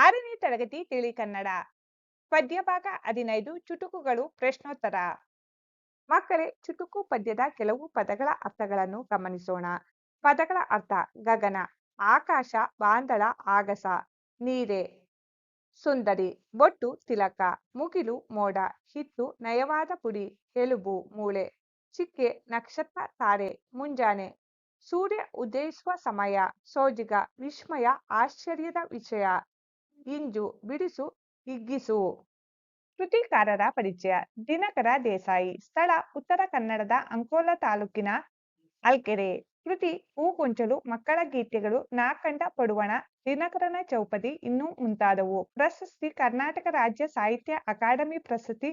ಆರನೇ ತರಗತಿ ತಿಳಿ ಕನ್ನಡ. ಪದ್ಯಭಾಗ ಹದಿನೈದು, ಚುಟುಕುಗಳು ಪ್ರಶ್ನೋತ್ತರ. ಮಕ್ಕಳೇ, ಚುಟುಕು ಪದ್ಯದ ಕೆಲವು ಪದಗಳ ಅರ್ಥಗಳನ್ನು ಗಮನಿಸೋಣ. ಪದಗಳ ಅರ್ಥ ಗಗನ, ಆಕಾಶ ಬಾಂದಳ ಆಗಸ, ನೀರೆ. ಸುಂದರಿ ಬೊಟ್ಟು ತಿಲಕ, ಮುಗಿಲು, ಮೋಡ ಹಿತ್ತು ನಯವಾದ ಪುಡಿ, ಎಲುಬು, ಮೂಳೆ. ಚಿಕ್ಕೆ, ನಕ್ಷತ್ರ, ತಾರೆ, ಮುಂಜಾನೆ. ಸೂರ್ಯ ಉದಯಿಸುವ ಸಮಯ, ಸೋಜಿಗ, ವಿಸ್ಮಯ, ಆಶ್ಚರ್ಯದ ವಿಷಯ. ಇಂಜು ಬಿಡಿಸು, ಹಿಗ್ಗಿಸು. ಕೃತಿಕಾರರ ಪರಿಚಯ, ದಿನಕರ ದೇಸಾಯಿ, ಸ್ಥಳ, ಉತ್ತರ ಕನ್ನಡದ ಅಂಕೋಲ ತಾಲೂಕಿನ ಅಲ್ಕೆರೆ. ಕೃತಿ ಹೂಗೊಂಚಲು ಮಕ್ಕಳ ಗೀತೆಗಳು ನಾಕಂಡ ಪಡುವಣ, ದಿನಕರನ ಚೌಪದಿ ಇನ್ನೂ ಮುಂತಾದವು. ಪ್ರಶಸ್ತಿ, ಕರ್ನಾಟಕ ರಾಜ್ಯ ಸಾಹಿತ್ಯ ಅಕಾಡೆಮಿ ಪ್ರಶಸ್ತಿ,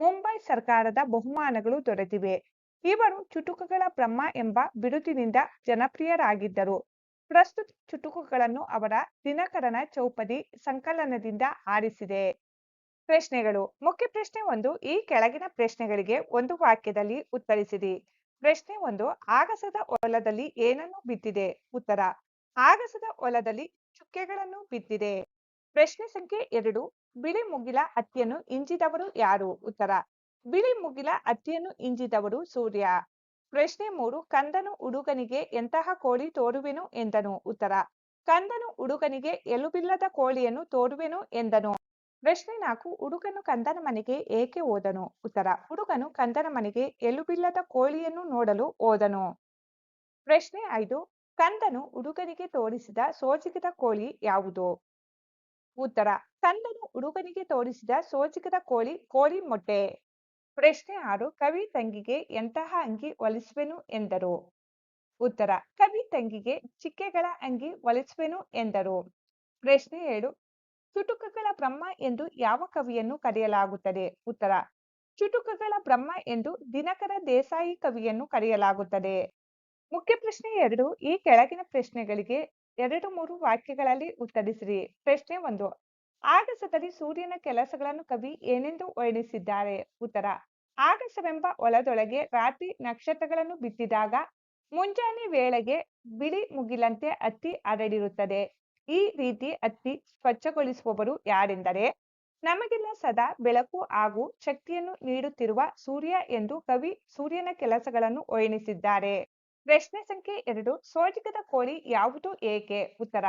ಮುಂಬೈ ಸರ್ಕಾರದ ಬಹುಮಾನಗಳು ದೊರೆತಿವೆ. ಇವರು ಚುಟುಕುಗಳ ಬ್ರಹ್ಮ ಎಂಬ ಬಿರುದಿನಿಂದ ಜನಪ್ರಿಯರಾಗಿದ್ದರು. ಪ್ರಸ್ತುತ ಚುಟುಕುಗಳನ್ನು ಅವರ ದಿನಕರನ ಚೌಪದಿ ಸಂಕಲನದಿಂದ ಆರಿಸಿದೆ. ಪ್ರಶ್ನೆಗಳು. ಮುಖ್ಯ ಪ್ರಶ್ನೆ ಒಂದು, ಈ ಕೆಳಗಿನ ಪ್ರಶ್ನೆಗಳಿಗೆ ಒಂದು ವಾಕ್ಯದಲ್ಲಿ ಉತ್ತರಿಸಿರಿ. ಪ್ರಶ್ನೆ ಒಂದು, ಆಗಸದ ಹೊಲದಲ್ಲಿ ಏನನ್ನು ಬಿದ್ದಿದೆ? ಉತ್ತರ, ಆಗಸದ ಹೊಲದಲ್ಲಿ ಚುಕ್ಕೆಗಳನ್ನು ಬಿದ್ದಿದೆ. ಪ್ರಶ್ನೆ ಸಂಖ್ಯೆ ಎರಡು, ಬಿಳಿ ಮುಗಿಲ ಹತ್ತಿಯನ್ನು ಇಂಜಿದವರು ಯಾರು? ಉತ್ತರ, ಬಿಳಿ ಮುಗಿಲ ಹತ್ತಿಯನ್ನು ಇಂಜಿದವರು ಸೂರ್ಯ. ಪ್ರಶ್ನೆ ಮೂರು, ಕಂದನು ಹುಡುಗನಿಗೆ ಎಂತಹ ಕೋಳಿ ತೋರುವೆನು ಎಂದನು? ಉತ್ತರ, ಕಂದನು ಹುಡುಗನಿಗೆ ಎಲುಬಿಲ್ಲದ ಕೋಳಿಯನ್ನು ತೋರುವೆನು ಎಂದನು. ಪ್ರಶ್ನೆ ನಾಲ್ಕು, ಹುಡುಗನು ಕಂದನ ಮನೆಗೆ ಏಕೆ ಹೋದನು? ಉತ್ತರ, ಹುಡುಗನು ಕಂದನ ಮನೆಗೆ ಎಲುಬಿಲ್ಲದ ಕೋಳಿಯನ್ನು ನೋಡಲು ಹೋದನು. ಪ್ರಶ್ನೆ ಐದು, ಕಂದನು ಹುಡುಗನಿಗೆ ತೋರಿಸಿದ ಸೋಜಿಗದ ಕೋಳಿ ಯಾವುದು? ಉತ್ತರ, ಕಂದನು ಹುಡುಗನಿಗೆ ತೋರಿಸಿದ ಸೋಜಿಗದ ಕೋಳಿ ಕೋಳಿ ಮೊಟ್ಟೆ. ಪ್ರಶ್ನೆ ಆರು, ಕವಿ ತಂಗಿಗೆ ಎಂತಹ ಅಂಗಿ ಹೊಲಿಸುವೆನು ಎಂದರು? ಉತ್ತರ, ಕವಿ ತಂಗಿಗೆ ಚಿಕ್ಕೆಗಳ ಅಂಗಿ ಹೊಲಿಸುವೆನು ಎಂದರು. ಪ್ರಶ್ನೆ ಏಳು, ಚುಟುಕಗಳ ಬ್ರಹ್ಮ ಎಂದು ಯಾವ ಕವಿಯನ್ನು ಕರೆಯಲಾಗುತ್ತದೆ? ಉತ್ತರ, ಚುಟುಕಗಳ ಬ್ರಹ್ಮ ಎಂದು ದಿನಕರ ದೇಸಾಯಿ ಕವಿಯನ್ನು ಕರೆಯಲಾಗುತ್ತದೆ. ಮುಖ್ಯ ಪ್ರಶ್ನೆ ಎರಡು, ಈ ಕೆಳಗಿನ ಪ್ರಶ್ನೆಗಳಿಗೆ ಎರಡು ಮೂರು ವಾಕ್ಯಗಳಲ್ಲಿ ಉತ್ತರಿಸಿರಿ. ಪ್ರಶ್ನೆ ಒಂದು ಆಗಸದಲ್ಲಿ ಸೂರ್ಯನ ಕೆಲಸಗಳನ್ನು ಕವಿ ಏನೆಂದು ವರ್ಣಿಸಿದ್ದಾರೆ? ಉತ್ತರ, ಆಗಸವೆಂಬ ಹೊಲದೊಳಗೆ ರಾತ್ರಿ ನಕ್ಷತ್ರಗಳನ್ನು ಬಿತ್ತಿದಾಗ ಮುಂಜಾನೆ ವೇಳೆಗೆ ಬಿಳಿ ಮುಗಿಲಂತೆ ಅತ್ತಿ ಹರಡಿರುತ್ತದೆ ಈ ರೀತಿ ಅತ್ತಿ ಸ್ವಚ್ಛಗೊಳಿಸುವವರು ಯಾರೆಂದರೆ, ನಮಗೆಲ್ಲ ಸದಾ ಬೆಳಕು ಹಾಗೂ ಶಕ್ತಿಯನ್ನು ನೀಡುತ್ತಿರುವ ಸೂರ್ಯ ಎಂದು ಕವಿ ಸೂರ್ಯನ ಕೆಲಸಗಳನ್ನು ವರ್ಣಿಸಿದ್ದಾರೆ. ಪ್ರಶ್ನೆ ಸಂಖ್ಯೆ ಎರಡು, ಸೋಜಿಗದ ಕೋಳಿ ಯಾವುದು ಏಕೆ? ಉತ್ತರ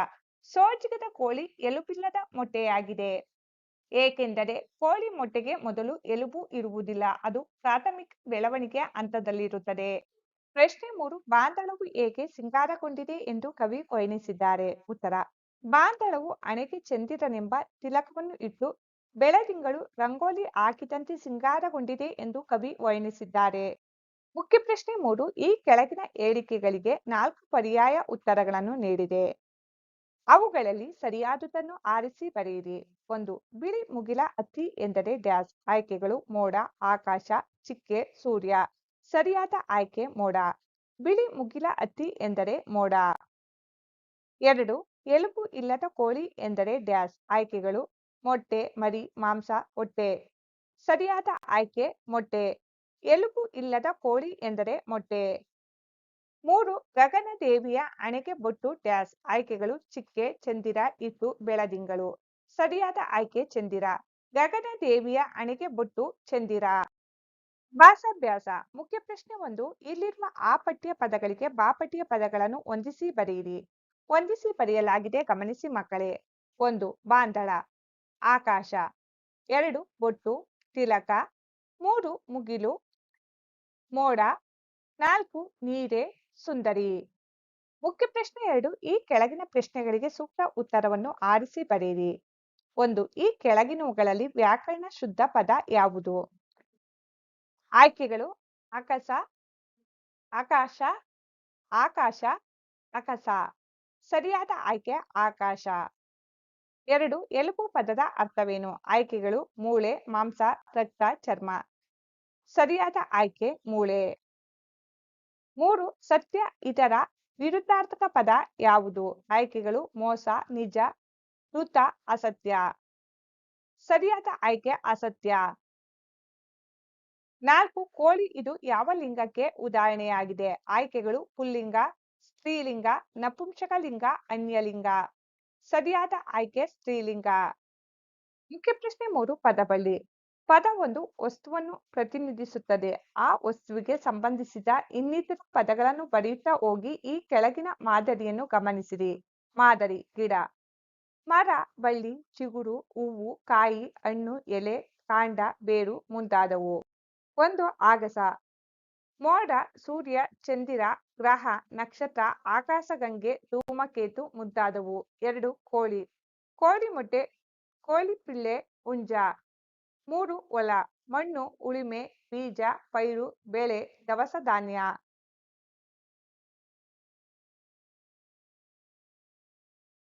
ಸೋಜಿಗದ ಕೋಳಿ ಎಲುಬಿಲ್ಲದ ಮೊಟ್ಟೆಯಾಗಿದೆ. ಏಕೆಂದರೆ ಕೋಳಿ ಮೊಟ್ಟೆಗೆ ಮೊದಲು ಎಲುಬು ಇರುವುದಿಲ್ಲ, ಅದು ಪ್ರಾಥಮಿಕ ಬೆಳವಣಿಗೆಯ ಹಂತದಲ್ಲಿರುತ್ತದೆ. ಪ್ರಶ್ನೆ ಮೂರು ಬಾಂದಳವು ಏಕೆ ಸಿಂಗಾರಗೊಂಡಿದೆ ಎಂದು ಕವಿ ವರ್ಣಿಸಿದ್ದಾರೆ ಉತ್ತರ ಬಾಂದಳವು ಹಣೆಗೆ ಚಂದಿರನೆಂಬ ತಿಲಕವನ್ನು ಇಟ್ಟು ಬೆಳದಿಂಗಳು ರಂಗೋಲಿ ಹಾಕಿದಂತೆ ಸಿಂಗಾರಗೊಂಡಿದೆ ಎಂದು ಕವಿ ವರ್ಣಿಸಿದ್ದಾರೆ ಮುಖ್ಯ ಪ್ರಶ್ನೆ ಮೂರು, ಈ ಕೆಳಗಿನ ಹೇಳಿಕೆಗಳಿಗೆ ನಾಲ್ಕು ಪರ್ಯಾಯ ಉತ್ತರಗಳನ್ನು ನೀಡಿದೆ. ಅವುಗಳಲ್ಲಿ ಸರಿಯಾದುದನ್ನು ಆರಿಸಿ ಬರೆಯಿರಿ. ಒಂದು, ಬಿಳಿ ಮುಗಿಲ ಅತ್ತಿ ಎಂದರೆ ಡ್ಯಾಶ್, ಆಯ್ಕೆಗಳು ಮೋಡ, ಆಕಾಶ, ಚಿಕ್ಕೆ, ಸೂರ್ಯ. ಸರಿಯಾದ ಆಯ್ಕೆ ಮೋಡ. ಬಿಳಿ ಮುಗಿಲ ಅತ್ತಿ ಎಂದರೆ ಮೋಡ. ಎರಡು, ಎಲುಬು ಇಲ್ಲದ ಕೋಳಿ ಎಂದರೆ ಡ್ಯಾಶ್, ಆಯ್ಕೆಗಳು ಮೊಟ್ಟೆ, ಮರಿ, ಮಾಂಸ, ಹೊಟ್ಟೆ. ಸರಿಯಾದ ಆಯ್ಕೆ ಮೊಟ್ಟೆ. ಎಲುಬು ಇಲ್ಲದ ಕೋಳಿ ಎಂದರೆ ಮೊಟ್ಟೆ. ಮೂರು, ಗಗನದೇವಿಯ ದೇವಿಯ ಹಣೆಗೆ ಬೊಟ್ಟು ಡ್ಯಾಸ್, ಆಯ್ಕೆಗಳು ಚಿಕ್ಕೆ, ಚಂದಿರ ಇಟ್ಟು ಬೆಳದಿಂಗಳು. ಸರಿಯಾದ ಆಯ್ಕೆ ಚಂದಿರ. ಗಗನದೇವಿಯ ದೇವಿಯ ಹಣೆಗೆ ಬೊಟ್ಟು ಚಂದಿರ. ಭಾಷಾಭ್ಯಾಸ. ಮುಖ್ಯ ಪ್ರಶ್ನೆ ಒಂದು, ಇಲ್ಲಿರುವ ಆ ಪಠ್ಯ ಪದಗಳಿಗೆ ಬಾಪಠ್ಯ ಪದಗಳನ್ನು ಹೊಂದಿಸಿ ಬರೆಯಿರಿ. ಹೊಂದಿಸಿ ಬರೆಯಲಾಗಿದೆ, ಗಮನಿಸಿ ಮಕ್ಕಳೇ. ಒಂದು ಬಾಂದಳ ಆಕಾಶ. ಎರಡು, ಬೊಟ್ಟು, ತಿಲಕ. ಮೂರು, ಮುಗಿಲು. ಮೋಡ. ನಾಲ್ಕು, ನೀರೆ. ಸುಂದರಿ. ಮುಖ್ಯ ಪ್ರಶ್ನೆ ಎರಡು, ಈ ಕೆಳಗಿನ ಪ್ರಶ್ನೆಗಳಿಗೆ ಸೂಕ್ತ ಉತ್ತರವನ್ನು ಆರಿಸಿ ಬರೆಯಿರಿ. ಒಂದು, ಈ ಕೆಳಗಿನವುಗಳಲ್ಲಿ ವ್ಯಾಕರಣ ಶುದ್ಧ ಪದ ಯಾವುದು? ಆಯ್ಕೆಗಳು ಅಕಸ ಆಕಾಶ ಆಕಾಶ ಅಕಸ ಸರಿಯಾದ ಆಯ್ಕೆ, ಆಕಾಶ. ಎರಡು, ಎಲುಬು ಪದದ ಅರ್ಥವೇನು? ಆಯ್ಕೆಗಳು, ಮೂಳೆ, ಮಾಂಸ, ರಕ್ತ, ಚರ್ಮ. ಸರಿಯಾದ ಆಯ್ಕೆ, ಮೂಳೆ. ಮೂರು, ಸತ್ಯ ಇತರ ವಿರುದ್ಧಾರ್ಥಕ ಪದ ಯಾವುದು? ಆಯ್ಕೆಗಳು ಮೋಸ, ನಿಜ ಋತ ಅಸತ್ಯ. ಸರಿಯಾದ ಆಯ್ಕೆ, ಅಸತ್ಯ. ನಾಲ್ಕು, ಕೋಳಿ ಇದು ಯಾವ ಲಿಂಗಕ್ಕೆ ಉದಾಹರಣೆಯಾಗಿದೆ? ಆಯ್ಕೆಗಳು ಪುಲ್ಲಿಂಗ, ಸ್ತ್ರೀಲಿಂಗ ನಪುಂಸಕಲಿಂಗ ಅನ್ಯಲಿಂಗ. ಸರಿಯಾದ ಆಯ್ಕೆ, ಸ್ತ್ರೀಲಿಂಗ. ಮುಖ್ಯ ಪ್ರಶ್ನೆ ಮೂರು ಪದಬಳ್ಳಿ ಪದ ಒಂದು ವಸ್ತುವನ್ನು ಪ್ರತಿನಿಧಿಸುತ್ತದೆ. ಆ ವಸ್ತುವಿಗೆ ಸಂಬಂಧಿಸಿದ ಇನ್ನಿತರ ಪದಗಳನ್ನು ಬರೆಯುತ್ತಾ ಹೋಗಿ ಈ ಕೆಳಗಿನ ಮಾದರಿಯನ್ನು ಗಮನಿಸಿರಿ. ಮಾದರಿ, ಗಿಡ. ಮರ, ಬಳ್ಳಿ, ಚಿಗುರು, ಹೂವು, ಕಾಯಿ, ಹಣ್ಣು, ಎಲೆ, ಕಾಂಡ, ಬೇರು ಮುಂತಾದವು. ಒಂದು ಆಗಸ. ಮೋಡ, ಸೂರ್ಯ, ಚಂದಿರ, ಗ್ರಹ, ನಕ್ಷತ್ರ ಆಕಾಶಗಂಗೆ ಧೂಮಕೇತು ಮುಂತಾದವು. ಎರಡು, ಕೋಳಿ. ಕೋಳಿ ಮೊಟ್ಟೆ, ಕೋಳಿ ಪಿಳ್ಳೆ, ಹುಂಜ. ಮೂರು ಹೊಲ ಮಣ್ಣು ಉಳುಮೆ ಬೀಜ ಪೈರು ಬೆಳೆ ದವಸ ಧಾನ್ಯ.